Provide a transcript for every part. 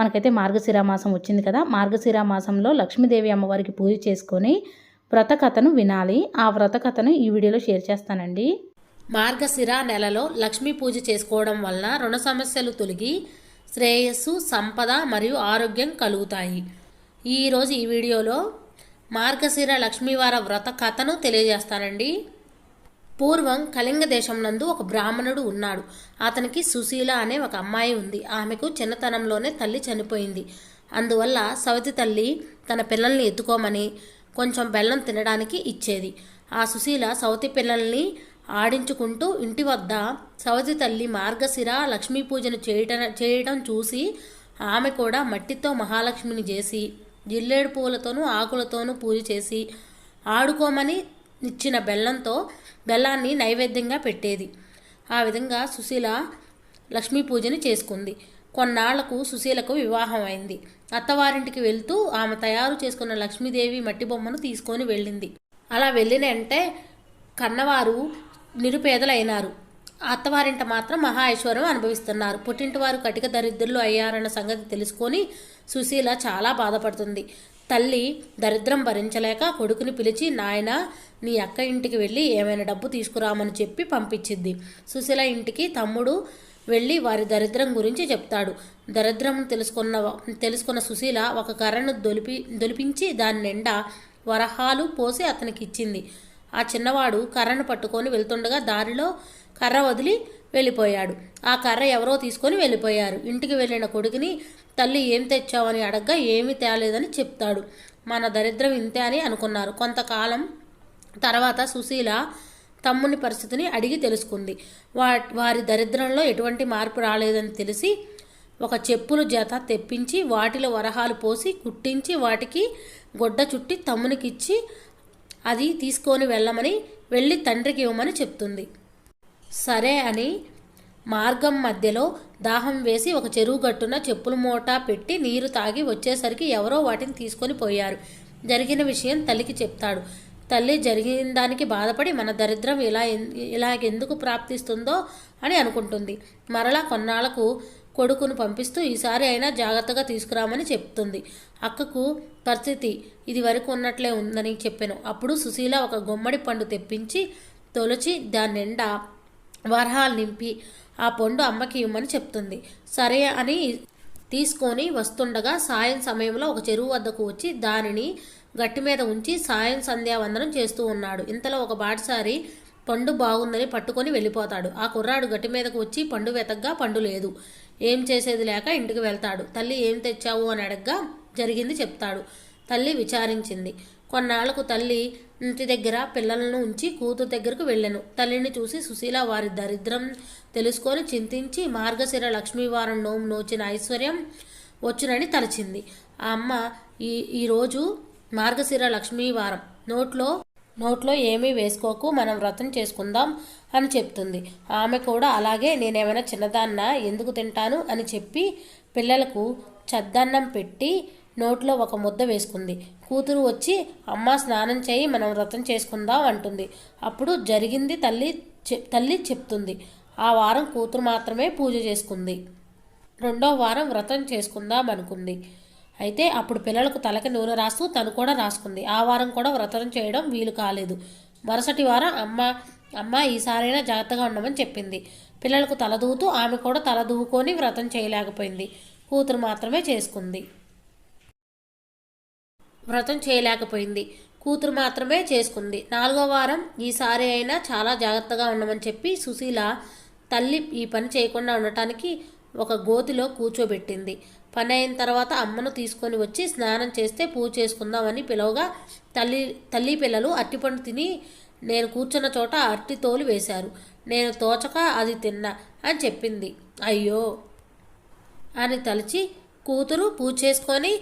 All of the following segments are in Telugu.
మనకైతే మార్గశిర మాసం వచ్చింది కదా మార్గశిర మాసంలో లక్ష్మీదేవి అమ్మవారికి పూజ చేసుకొని వ్రత కథను వినాలి. ఆ వ్రతకథను ఈ వీడియోలో షేర్ చేస్తానండి. మార్గశిర నెలలో లక్ష్మీ పూజ చేసుకోవడం వలన రుణ సమస్యలు తొలగి శ్రేయస్సు సంపద మరియు ఆరోగ్యం కలుగుతాయి. ఈరోజు ఈ వీడియోలో మార్గశిర లక్ష్మీవార వ్రత కథను తెలియజేస్తానండి. పూర్వం కళింగ దేశం నందు ఒక బ్రాహ్మణుడు ఉన్నాడు. అతనికి సుశీల అనే ఒక అమ్మాయి ఉంది. ఆమెకు చిన్నతనంలోనే తల్లి చనిపోయింది. అందువల్ల సవతి తల్లి తన పిల్లల్ని ఎత్తుకోమని కొంచెం బెల్లం తినడానికి ఇచ్చేది. ఆ సుశీల సవతి పిల్లల్ని ఆడించుకుంటూ ఇంటి వద్ద సవతి తల్లి మార్గశిర లక్ష్మీ పూజను చేయటం చేయడం చూసి ఆమె కూడా మట్టితో మహాలక్ష్మిని చేసి జిల్లేడు పూలతోనూ ఆకులతోనూ పూజ చేసి ఆడుకోమని ఇచ్చిన బెల్లంతో బెల్లాన్ని నైవేద్యంగా పెట్టేది. ఆ విధంగా సుశీల లక్ష్మీ పూజని చేసుకుంది. కొన్నాళ్ళకు సుశీలకు వివాహం అయింది. అత్తవారింటికి వెళ్తూ ఆమె తయారు చేసుకున్న లక్ష్మీదేవి మట్టి బొమ్మను తీసుకొని వెళ్ళింది. అలా వెళ్ళిన అంటే కన్నవారు నిరుపేదలైనారు. అత్తవారింట మాత్రం మహా ఐశ్వర్యం అనుభవిస్తున్నారు. పుట్టింటి వారు కటిక దరిద్రులు అయ్యారన్న సంగతి తెలుసుకొని సుశీల చాలా బాధపడుతుంది. తల్లి దరిద్రం భరించలేక కొడుకుని పిలిచి నాయన నీ అక్క ఇంటికి వెళ్ళి ఏమైనా డబ్బు తీసుకురామని చెప్పి పంపించింది. సుశీల ఇంటికి తమ్ముడు వెళ్ళి వారి దరిద్రం గురించి చెప్తాడు. దరిద్రం తెలుసుకున్న తెలుసుకున్న సుశీల ఒక కర్రను దొలిపి దొలిపించి దాని నిండా వరహాలు పోసి అతనికి ఇచ్చింది. ఆ చిన్నవాడు కర్రను పట్టుకొని వెళ్తుండగా దారిలో కర్ర వదిలి వెళ్ళిపోయాడు. ఆ కర్ర ఎవరో తీసుకొని వెళ్ళిపోయారు. ఇంటికి వెళ్ళిన కొడుకుని తల్లి ఏం తెచ్చావని అడగ్గా ఏమీ తేలేదని చెప్తాడు. మన దరిద్రం ఇంతే అని అనుకున్నారు. కొంతకాలం తర్వాత సుశీల తమ్ముని పరిస్థితిని అడిగి తెలుసుకుంది. వా వారి దరిద్రంలో ఎటువంటి మార్పు రాలేదని తెలిసి ఒక చెప్పులు జత తెప్పించి వాటిలో వరహాలు పోసి కుట్టించి వాటికి గొడ్డ చుట్టి తమ్మునికిచ్చి అది తీసుకొని వెళ్ళమని వెళ్ళి తండ్రికి ఇవ్వమని చెప్తుంది. సరే అని మార్గం మధ్యలో దాహం వేసి ఒక చెరువు గట్టున చెప్పుల మూట పెట్టి నీరు తాగి వచ్చేసరికి ఎవరో వాటిని తీసుకొని పోయారు. జరిగిన విషయం తల్లికి చెప్తాడు. తల్లి జరిగిన దానికి బాధపడి మన దరిద్రం ఇలా ఇలాగెందుకు ప్రాప్తిస్తుందో అని అనుకుంటుంది. మరలా కొన్నాళ్ళకు కొడుకును పంపిస్తూ ఈసారి అయినా జాగ్రత్తగా తీసుకురామని చెప్తుంది. అక్కకు పరిస్థితి ఇది వరకు ఉన్నట్లే ఉందని చెప్పాను. అప్పుడు సుశీల ఒక గుమ్మడి పండు తెప్పించి తొలచి దాని నిండా వరహాలు నింపి ఆ పండు అమ్మకి ఇవ్వమని చెప్తుంది. సరే అని తీసుకొని వస్తుండగా సాయం సమయంలో ఒక చెరువు వద్దకు వచ్చి దానిని గట్టి మీద ఉంచి సాయం సంధ్యావందనం చేస్తూ ఉన్నాడు. ఇంతలో ఒక బాటసారి పండు బాగుందని పట్టుకొని వెళ్ళిపోతాడు. ఆ కుర్రాడు గట్టి మీదకు వచ్చి పండు వెతగ్గా పండు లేదు. ఏం చేసేది లేక ఇంటికి వెళ్తాడు. తల్లి ఏం తెచ్చావు అని అడగ్గా జరిగింది చెప్తాడు. తల్లి విచారించింది. కొన్నాళ్ళకు తల్లి ఇంటి దగ్గర పిల్లలను ఉంచి కూతురు దగ్గరకు వెళ్ళాను. తల్లిని చూసి సుశీల వారి దరిద్రం తెలుసుకొని చింతించి మార్గశిర లక్ష్మీవారం నోము నోచిన ఐశ్వర్యం వచ్చునని తలచింది. ఆ అమ్మ ఈ ఈరోజు మార్గశిర లక్ష్మీవారం. నోట్లో నోట్లో ఏమీ వేసుకోకు మనం వ్రతం చేసుకుందాం అని చెప్తుంది. ఆమె కూడా అలాగే నేనేమైనా చిన్నదాన్న ఎందుకు తింటాను అని చెప్పి పిల్లలకు చద్దన్నం పెట్టి నోట్లో ఒక ముద్ద వేసుకుంది. కూతురు వచ్చి అమ్మ స్నానం చేయి మనం వ్రతం చేసుకుందాం అంటుంది. అప్పుడు జరిగింది తల్లి తల్లి చెప్తుంది. ఆ వారం కూతురు మాత్రమే పూజ చేసుకుంది. రెండో వారం వ్రతం చేసుకుందాం అనుకుంది. అయితే అప్పుడు పిల్లలకు తలకి నూనె రాస్తూ తను కూడా రాసుకుంది. ఆ వారం కూడా వ్రతం చేయడం వీలు కాలేదు. మరుసటి వారం అమ్మ అమ్మ ఈసారైనా జాగ్రత్తగా ఉండమని చెప్పింది. పిల్లలకు తలదూతూ ఆమె కూడా తల దూవుకొని వ్రతం చేయలేకపోయింది. కూతురు మాత్రమే చేసుకుంది. వ్రతం చేయలేకపోయింది. కూతురు మాత్రమే చేసుకుంది. నాలుగో వారం ఈసారి అయినా చాలా జాగ్రత్తగా ఉండమని చెప్పి సుశీల తల్లి ఈ పని చేయకుండా ఉండటానికి ఒక గోతిలో కూర్చోబెట్టింది. పని అయిన తర్వాత అమ్మను తీసుకొని వచ్చి స్నానం చేస్తే పూజ చేసుకుందామని పిలవగా తల్లి తల్లి పిల్లలు అట్టిపండు తిని నేను కూర్చున్న చోట అట్టి తోలు వేశారు. నేను తోచక అది తిన్నా అని చెప్పింది. అయ్యో అని తలిచి కూతురు పూజ చేసుకొని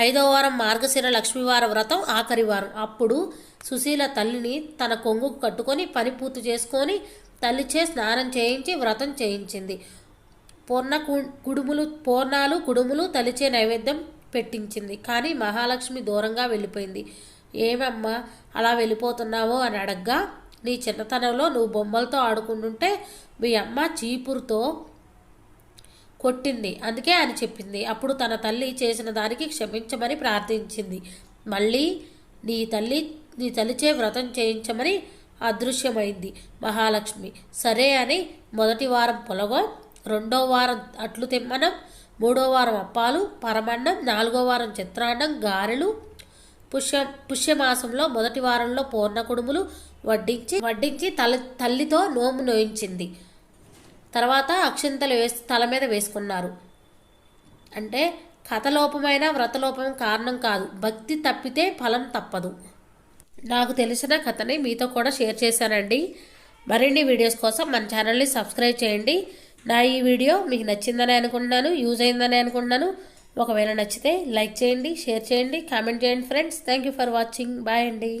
ఐదో వారం మార్గశిర లక్ష్మీవార వ్రతం ఆఖరి వారం. అప్పుడు సుశీల తల్లిని తన కొంగుకు కట్టుకొని పని పూర్తి చేసుకొని తల్లిచే స్నానం చేయించి వ్రతం చేయించింది. పూర్ణ కుడుములు పూర్ణాలు కుడుములు తలిచే నైవేద్యం పెట్టించింది. కానీ మహాలక్ష్మి దూరంగా వెళ్ళిపోయింది. ఏమమ్మా అలా వెళ్ళిపోతున్నావో అని అడగ్గా నీ చిన్నతనంలో నువ్వు బొమ్మలతో ఆడుకుంటుంటే మీ అమ్మ చీపురుతో కొట్టింది. అందుకే అని చెప్పింది. అప్పుడు తన తల్లి చేసిన దానికి క్షమించమని ప్రార్థించింది. మళ్ళీ నీ తల్లి నీ తల్లిచే వ్రతం చేయించమని అదృశ్యమైంది మహాలక్ష్మి. సరే అని మొదటి వారం పొలగో రెండో వారం అట్లు తిమ్మనం మూడో వారం అప్పాలు పరమన్నం నాలుగో వారం చిత్రాన్నం గారెలు పుష్య పుష్యమాసంలో మొదటి వారంలో పూర్ణ కుడుములు వడ్డించి వడ్డించి తల తల్లితో నోము నోయించింది. తర్వాత అక్షింతలు వేసి తల మీద వేసుకున్నారు. అంటే కథలోపమైన వ్రతలోపం కారణం కాదు. భక్తి తప్పితే ఫలం తప్పదు. నాకు తెలిసిన కథని మీతో కూడా షేర్ చేశానండి. మరిన్ని వీడియోస్ కోసం మన ఛానల్ని సబ్స్క్రైబ్ చేయండి. నా ఈ వీడియో మీకు నచ్చిందని అనుకుంటున్నాను యూజ్ అయిందని అనుకుంటున్నాను. ఒకవేళ నచ్చితే లైక్ చేయండి షేర్ చేయండి కామెంట్ చేయండి friends. Thank you for watching. Bye అండి.